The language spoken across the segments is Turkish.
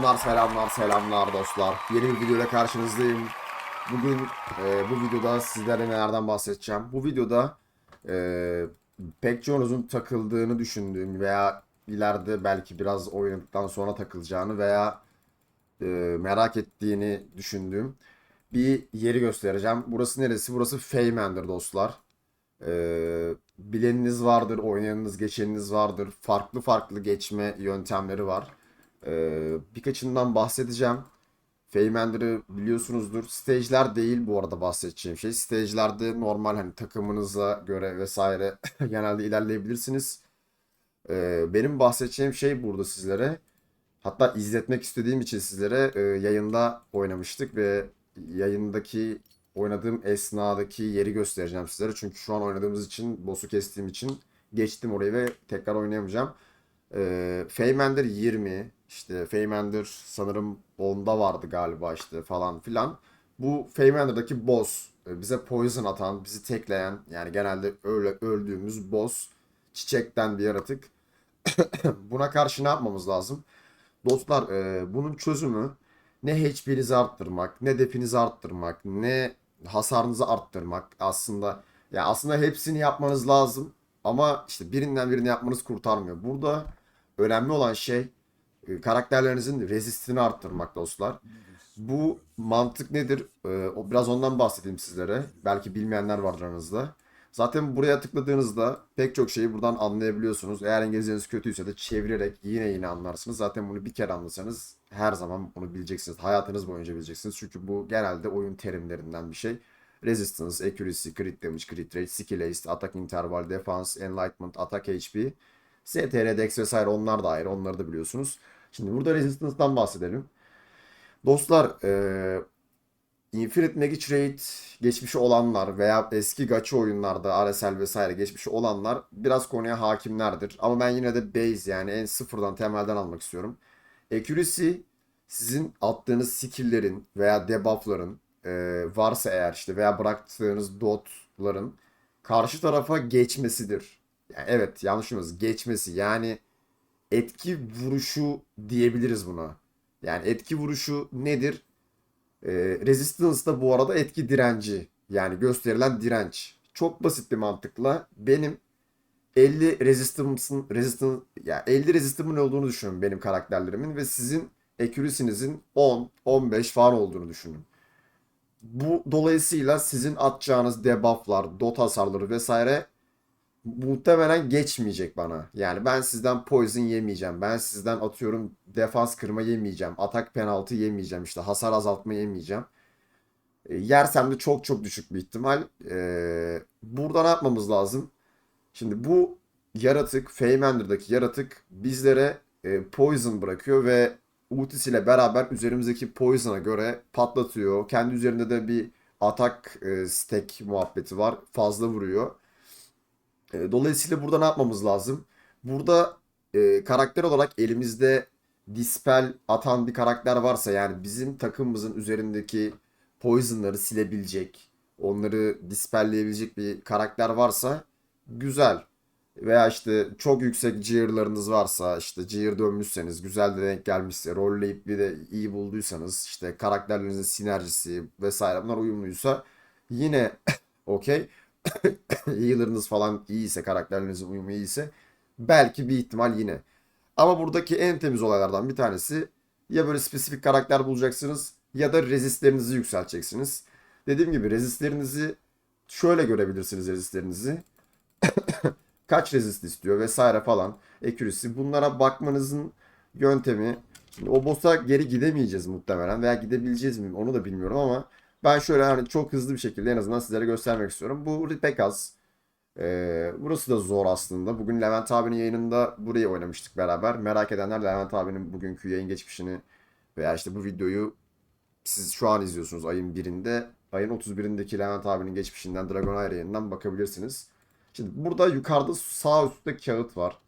Selamlar selamlar selamlar dostlar. Yeni bir videoyla karşınızdayım. Bugün e, bu videoda sizlere nelerden bahsedeceğim. Bu videoda e, pek çoğunuzun takıldığını düşündüğüm veya ileride belki biraz oynadıktan sonra takılacağını veya e, merak ettiğini düşündüğüm bir yeri göstereceğim. Burası neresi? Burası Feymen'dir dostlar. E, bileniniz vardır, oynayanınız, geçeniniz vardır. Farklı farklı geçme yöntemleri var. Ee, birkaçından bahsedeceğim. Feymender'ı biliyorsunuzdur. Stage'ler değil bu arada bahsedeceğim şey. Stage'lerde normal hani takımınıza göre vesaire genelde ilerleyebilirsiniz. Ee, benim bahsedeceğim şey burada sizlere. Hatta izletmek istediğim için sizlere e, yayında oynamıştık ve yayındaki oynadığım esnadaki yeri göstereceğim sizlere. Çünkü şu an oynadığımız için, boss'u kestiğim için geçtim orayı ve tekrar oynayamayacağım. Ee, Feymender 20 işte Feymender sanırım 10'da vardı galiba işte falan filan. Bu Feymender'daki boss e, bize poison atan, bizi tekleyen yani genelde öyle öldüğümüz boss çiçekten bir yaratık. Buna karşı ne yapmamız lazım? Dostlar e, bunun çözümü ne HP'nizi arttırmak, ne definizi arttırmak, ne hasarınızı arttırmak aslında ya aslında hepsini yapmanız lazım ama işte birinden birini yapmanız kurtarmıyor. Burada önemli olan şey e, karakterlerinizin resistini arttırmak dostlar. Bu mantık nedir? E, biraz ondan bahsedeyim sizlere. Belki bilmeyenler vardır aranızda. Zaten buraya tıkladığınızda pek çok şeyi buradan anlayabiliyorsunuz. Eğer İngilizceniz kötüyse de çevirerek yine yine anlarsınız. Zaten bunu bir kere anlasanız her zaman bunu bileceksiniz. Hayatınız boyunca bileceksiniz. Çünkü bu genelde oyun terimlerinden bir şey. Resistance, Accuracy, Crit Damage, Crit Rate, Skill Haste, Attack Interval, Defense, Enlightenment, Attack HP, STR, Dex vesaire onlar da ayrı. Onları da biliyorsunuz. Şimdi burada Resistance'dan bahsedelim. Dostlar, e, Infinite Magic Raid geçmişi olanlar veya eski gacha oyunlarda RSL vesaire geçmişi olanlar biraz konuya hakimlerdir. Ama ben yine de base yani en sıfırdan temelden almak istiyorum. Accuracy sizin attığınız skill'lerin veya debuff'ların e, varsa eğer işte veya bıraktığınız dot'ların karşı tarafa geçmesidir. Evet yanlış duymadınız. Geçmesi yani etki vuruşu diyebiliriz buna. Yani etki vuruşu nedir? Ee, Resistance da bu arada etki direnci. Yani gösterilen direnç. Çok basit bir mantıkla benim 50 Resistance'ın Resistance ya 50 Resistance'ın olduğunu düşünün benim karakterlerimin ve sizin accuracy'nizin 10 15 falan olduğunu düşünün. Bu dolayısıyla sizin atacağınız debufflar, dot hasarları vesaire muhtemelen geçmeyecek bana. Yani ben sizden poison yemeyeceğim. Ben sizden atıyorum defans kırma yemeyeceğim. Atak penaltı yemeyeceğim. işte hasar azaltma yemeyeceğim. E, yersem de çok çok düşük bir ihtimal. E, burada ne yapmamız lazım? Şimdi bu yaratık, Feymender'daki yaratık bizlere e, poison bırakıyor ve ultisiyle beraber üzerimizdeki poison'a göre patlatıyor. Kendi üzerinde de bir atak e, stack muhabbeti var. Fazla vuruyor. E, Dolayısıyla burada ne yapmamız lazım? Burada e, karakter olarak elimizde dispel atan bir karakter varsa yani bizim takımımızın üzerindeki poison'ları silebilecek, onları dispelleyebilecek bir karakter varsa güzel. Veya işte çok yüksek gear'larınız varsa işte gear dönmüşseniz güzel de denk gelmişse rolleyip bir de iyi bulduysanız işte karakterlerinizin sinerjisi vesaire bunlar uyumluysa yine okey. healer'ınız falan iyiyse, karakterlerinizin uyumu iyiyse belki bir ihtimal yine. Ama buradaki en temiz olaylardan bir tanesi ya böyle spesifik karakter bulacaksınız ya da rezistlerinizi yükselteceksiniz. Dediğim gibi rezistlerinizi şöyle görebilirsiniz rezistlerinizi. Kaç rezist istiyor vesaire falan. Accuracy. Bunlara bakmanızın yöntemi. O boss'a geri gidemeyeceğiz muhtemelen veya gidebileceğiz mi onu da bilmiyorum ama ben şöyle hani çok hızlı bir şekilde en azından sizlere göstermek istiyorum. Bu pek az. Ee, burası da zor aslında. Bugün Levent abinin yayınında burayı oynamıştık beraber. Merak edenler Levent abinin bugünkü yayın geçmişini veya işte bu videoyu siz şu an izliyorsunuz ayın birinde. Ayın 31'indeki Levent abinin geçmişinden Dragon Air yayınından bakabilirsiniz. Şimdi burada yukarıda sağ üstte kağıt var.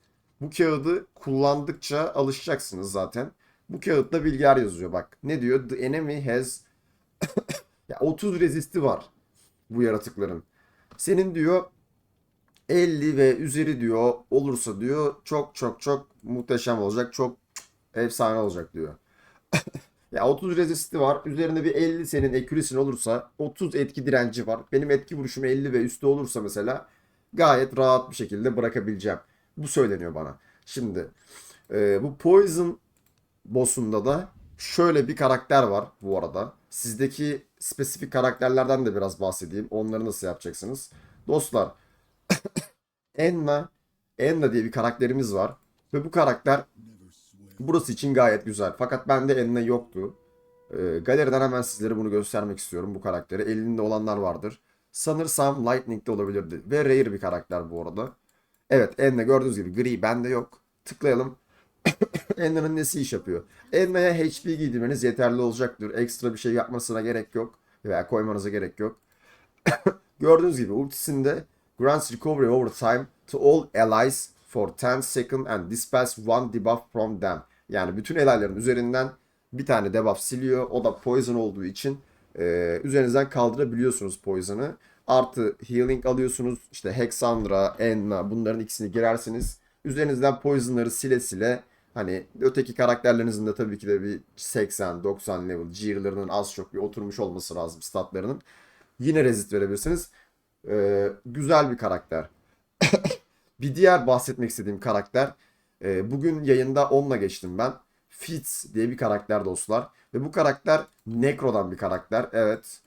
Bu kağıdı kullandıkça alışacaksınız zaten. Bu kağıtta bilgiler yazıyor bak. Ne diyor? The enemy has ya 30 rezisti var bu yaratıkların. Senin diyor 50 ve üzeri diyor olursa diyor çok çok çok muhteşem olacak. Çok efsane olacak diyor. Ya 30 rezisti var. Üzerinde bir 50 senin ekürisin olursa 30 etki direnci var. Benim etki vuruşum 50 ve üstü olursa mesela gayet rahat bir şekilde bırakabileceğim. Bu söyleniyor bana. Şimdi e, bu Poison boss'unda da şöyle bir karakter var bu arada. Sizdeki spesifik karakterlerden de biraz bahsedeyim. Onları nasıl yapacaksınız? Dostlar Enna Enna diye bir karakterimiz var. Ve bu karakter burası için gayet güzel. Fakat bende Enna yoktu. Ee, galeriden hemen sizlere bunu göstermek istiyorum bu karakteri. Elinde olanlar vardır. Sanırsam Lightning'de olabilirdi. Ve rare bir karakter bu arada. Evet Enna gördüğünüz gibi gri bende yok. Tıklayalım. Enna'nın nesi iş yapıyor? Enna'ya HP giydirmeniz yeterli olacaktır. Ekstra bir şey yapmasına gerek yok. Veya koymanıza gerek yok. Gördüğünüz gibi ultisinde grants recovery over time to all allies for 10 seconds and dispels one debuff from them. Yani bütün ally'ların üzerinden bir tane debuff siliyor. O da poison olduğu için e, üzerinizden kaldırabiliyorsunuz poison'ı. Artı healing alıyorsunuz. İşte Hexandra, Enna bunların ikisini girersiniz. Üzerinizden poison'ları sile sile hani öteki karakterlerinizin de tabii ki de bir 80-90 level gear'larının az çok bir oturmuş olması lazım statlarının. Yine resist verebilirsiniz. Ee, güzel bir karakter. bir diğer bahsetmek istediğim karakter. e, bugün yayında onunla geçtim ben. Fitz diye bir karakter dostlar. Ve bu karakter Necro'dan bir karakter. Evet.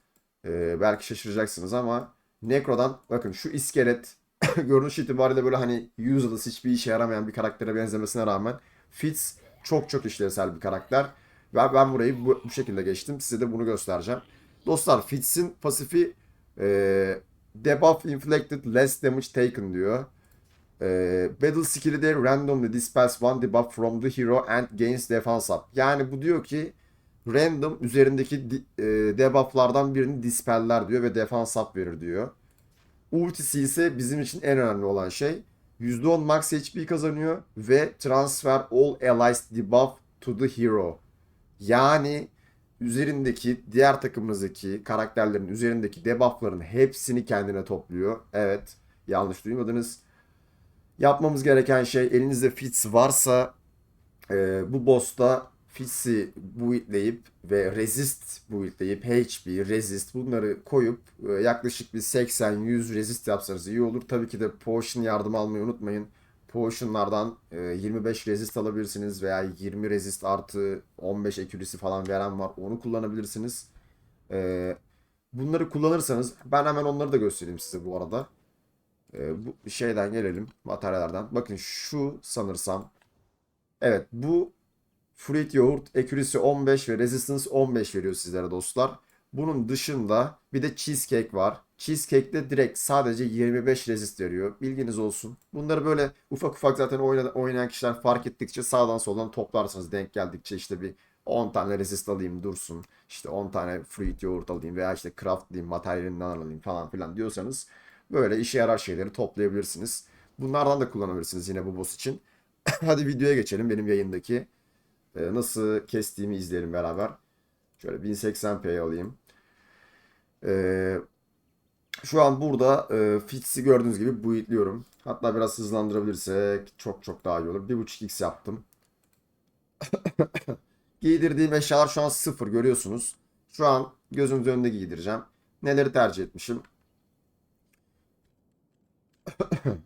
e, belki şaşıracaksınız ama Necro'dan bakın şu iskelet görünüş itibariyle böyle hani useless hiçbir işe yaramayan bir karaktere benzemesine rağmen Fitz çok çok işlevsel bir karakter. Ve ben burayı bu, bu şekilde geçtim. Size de bunu göstereceğim. Dostlar Fitz'in pasifi e, debuff inflicted less damage taken diyor. E, battle skill'i de randomly dispels one debuff from the hero and gains defense up. Yani bu diyor ki random üzerindeki e, debufflardan birini dispeller diyor ve defense up verir diyor. Ultisi ise bizim için en önemli olan şey. %10 max HP kazanıyor ve transfer all allies debuff to the hero. Yani üzerindeki diğer takımınızdaki karakterlerin üzerindeki debuffların hepsini kendine topluyor. Evet, yanlış duymadınız. Yapmamız gereken şey elinizde Fitz varsa e, bu boss'ta Fitz'i buildleyip ve Resist buildleyip HP, Resist bunları koyup e, yaklaşık bir 80-100 Resist yapsanız iyi olur. Tabii ki de Potion yardım almayı unutmayın. Potion'lardan e, 25 Resist alabilirsiniz veya 20 Resist artı 15 Accuracy falan veren var. Onu kullanabilirsiniz. E, bunları kullanırsanız ben hemen onları da göstereyim size bu arada. E, bu şeyden gelelim materyallerden. Bakın şu sanırsam Evet bu Fruit Yoğurt Accuracy 15 ve Resistance 15 veriyor sizlere dostlar. Bunun dışında bir de Cheesecake var. Cheesecake'de direkt sadece 25 resist veriyor. Bilginiz olsun. Bunları böyle ufak ufak zaten oyna- oynayan kişiler fark ettikçe sağdan soldan toplarsınız. Denk geldikçe işte bir 10 tane resist alayım dursun. İşte 10 tane fruit yoğurt alayım veya işte craftlayayım materyalinden alayım falan filan diyorsanız böyle işe yarar şeyleri toplayabilirsiniz. Bunlardan da kullanabilirsiniz yine bu boss için. Hadi videoya geçelim benim yayındaki. E, nasıl kestiğimi izleyelim beraber. Şöyle 1080p alayım. Ee, şu an burada e, Fitz'i gördüğünüz gibi buildliyorum. Hatta biraz hızlandırabilirsek çok çok daha iyi olur. 1.5x yaptım. Giydirdiğim eşyalar şu an sıfır görüyorsunuz. Şu an gözümüz önünde giydireceğim. Neleri tercih etmişim?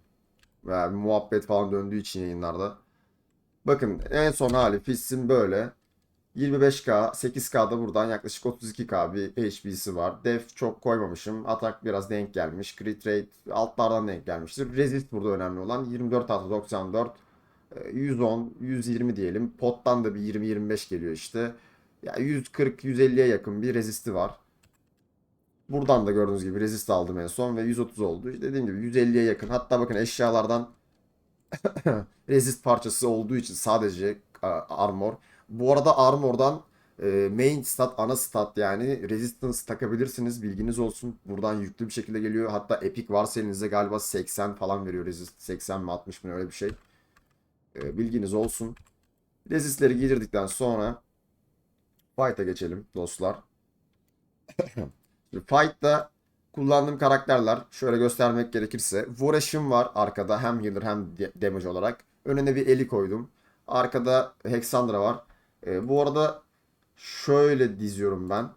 Bir muhabbet falan döndüğü için yayınlarda. Bakın en son hali Fitz'in böyle. 25k, 8k'da buradan yaklaşık 32k bir HP'si var. Def çok koymamışım. Atak biraz denk gelmiş. Crit rate altlardan denk gelmiştir. Resist burada önemli olan. 24 artı 94. e, 110, 120 diyelim. Pottan da bir 20-25 geliyor işte. Ya 140-150'ye yakın bir resisti var. Buradan da gördüğünüz gibi resist aldım en son ve 130 oldu. İşte dediğim gibi 150'ye yakın. Hatta bakın eşyalardan resist parçası olduğu için sadece e, armor. Bu arada armor'dan e, main stat, ana stat yani resistance takabilirsiniz. Bilginiz olsun. Buradan yüklü bir şekilde geliyor. Hatta epic varsa elinizde galiba 80 falan veriyor resist. 80 mi 60 mı öyle bir şey. E, bilginiz olsun. Resistleri giydirdikten sonra fight'a geçelim dostlar. Fight'ta kullandığım karakterler şöyle göstermek gerekirse Vorash'ım var arkada hem healer hem damage olarak. Önüne bir Eli koydum. Arkada Hexandra var. E, bu arada şöyle diziyorum ben.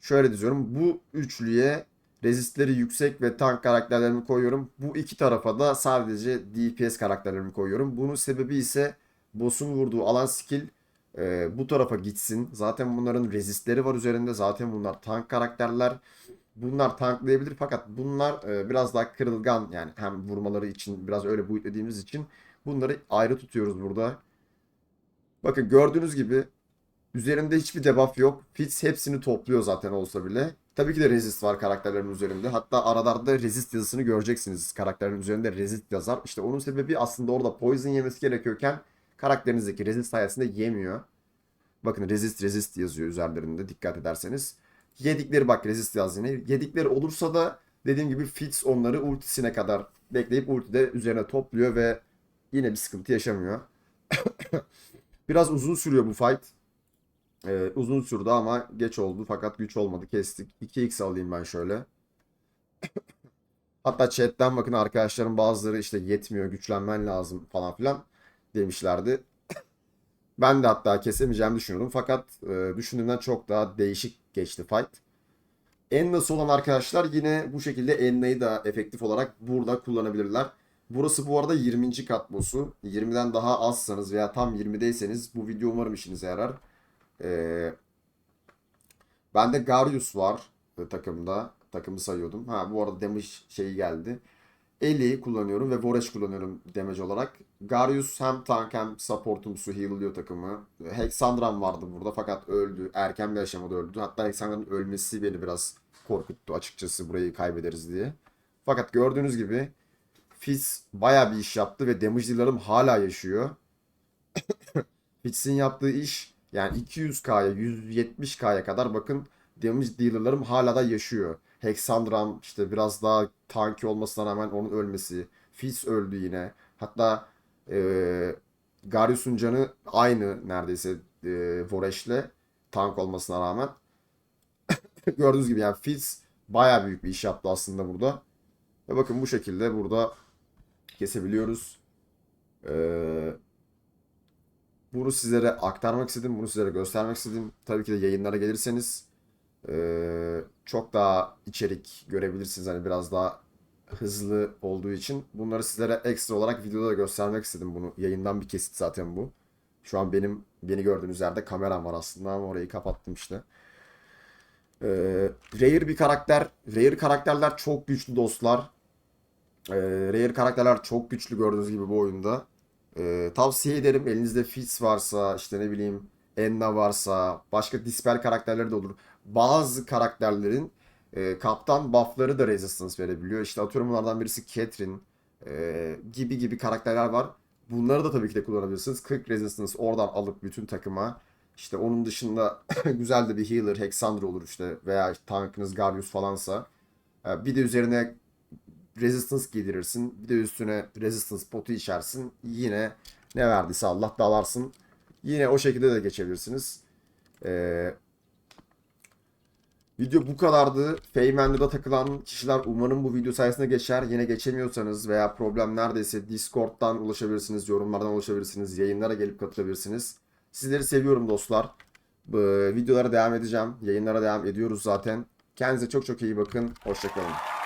Şöyle diziyorum. Bu üçlüye rezistleri yüksek ve tank karakterlerimi koyuyorum. Bu iki tarafa da sadece DPS karakterlerimi koyuyorum. Bunun sebebi ise boss'un vurduğu alan skill e, bu tarafa gitsin. Zaten bunların rezistleri var üzerinde. Zaten bunlar tank karakterler. Bunlar tanklayabilir fakat bunlar e, biraz daha kırılgan yani hem vurmaları için biraz öyle boyutlediğimiz için bunları ayrı tutuyoruz burada. Bakın gördüğünüz gibi üzerinde hiçbir debuff yok. Fitz hepsini topluyor zaten olsa bile. Tabii ki de resist var karakterlerin üzerinde. Hatta aralarda resist yazısını göreceksiniz. Karakterin üzerinde resist yazar. İşte onun sebebi aslında orada poison yemesi gerekiyorken karakterinizdeki resist sayesinde yemiyor. Bakın resist resist yazıyor üzerlerinde dikkat ederseniz. Yedikleri bak resist yaz yine. Yedikleri olursa da dediğim gibi Fitz onları ultisine kadar bekleyip ultide üzerine topluyor ve yine bir sıkıntı yaşamıyor. Biraz uzun sürüyor bu fight. Ee, uzun sürdü ama geç oldu fakat güç olmadı kestik. 2x alayım ben şöyle. Hatta chatten bakın arkadaşlarım bazıları işte yetmiyor güçlenmen lazım falan filan demişlerdi. Ben de hatta kesemeyeceğimi düşünüyordum fakat e, düşündüğümden çok daha değişik geçti fight. Enna'sı olan arkadaşlar yine bu şekilde Enna'yı da efektif olarak burada kullanabilirler. Burası bu arada 20. kat boss'u. 20'den daha azsanız veya tam 20'deyseniz bu video umarım işinize yarar. Ee, bende Garius var e, takımda. Takımı sayıyordum. Ha bu arada damage şeyi geldi. Eli kullanıyorum ve Voresh kullanıyorum damage olarak. Garius hem tank hem supportumsu heal'lıyor takımı. Hexandram vardı burada fakat öldü. Erken bir aşamada öldü. Hatta Hexandram'ın ölmesi beni biraz korkuttu açıkçası burayı kaybederiz diye. Fakat gördüğünüz gibi Fizz baya bir iş yaptı ve damage dealer'ım hala yaşıyor. Fizz'in yaptığı iş yani 200k'ya 170k'ya kadar bakın damage dealer'larım hala da yaşıyor. Hexandram işte biraz daha tanki olmasına rağmen onun ölmesi. Fizz öldü yine. Hatta e, Garius'un canı aynı neredeyse e, Voresh'le tank olmasına rağmen. Gördüğünüz gibi yani Fizz baya büyük bir iş yaptı aslında burada. Ve bakın bu şekilde burada kesebiliyoruz. Ee, bunu sizlere aktarmak istedim. Bunu sizlere göstermek istedim. Tabii ki de yayınlara gelirseniz ee, çok daha içerik görebilirsiniz. Hani biraz daha hızlı olduğu için. Bunları sizlere ekstra olarak videoda da göstermek istedim bunu. Yayından bir kesit zaten bu. Şu an benim beni gördüğünüz yerde kameram var aslında ama orayı kapattım işte. Ee, Rare bir karakter. Rare karakterler çok güçlü dostlar. Ee, Rare karakterler çok güçlü gördüğünüz gibi bu oyunda. Ee, tavsiye ederim elinizde Fizz varsa işte ne bileyim Enna varsa başka Dispel karakterleri de olur. Bazı karakterlerin e, kaptan buffları da resistance verebiliyor. İşte atıyorum bunlardan birisi Catherine e, gibi gibi karakterler var. Bunları da tabii ki de kullanabilirsiniz. 40 resistance oradan alıp bütün takıma işte onun dışında güzel de bir healer Hexandra olur işte veya tankınız Garius falansa. E, bir de üzerine resistance giydirirsin. Bir de üstüne resistance potu içersin. Yine ne verdiyse Allah dalarsın. Yine o şekilde de geçebilirsiniz. Ee, video bu kadardı. Feymenli'de takılan kişiler umarım bu video sayesinde geçer. Yine geçemiyorsanız veya problem neredeyse Discord'dan ulaşabilirsiniz, yorumlardan ulaşabilirsiniz, yayınlara gelip katılabilirsiniz. Sizleri seviyorum dostlar. Bu, videolara devam edeceğim. Yayınlara devam ediyoruz zaten. Kendinize çok çok iyi bakın. Hoşçakalın.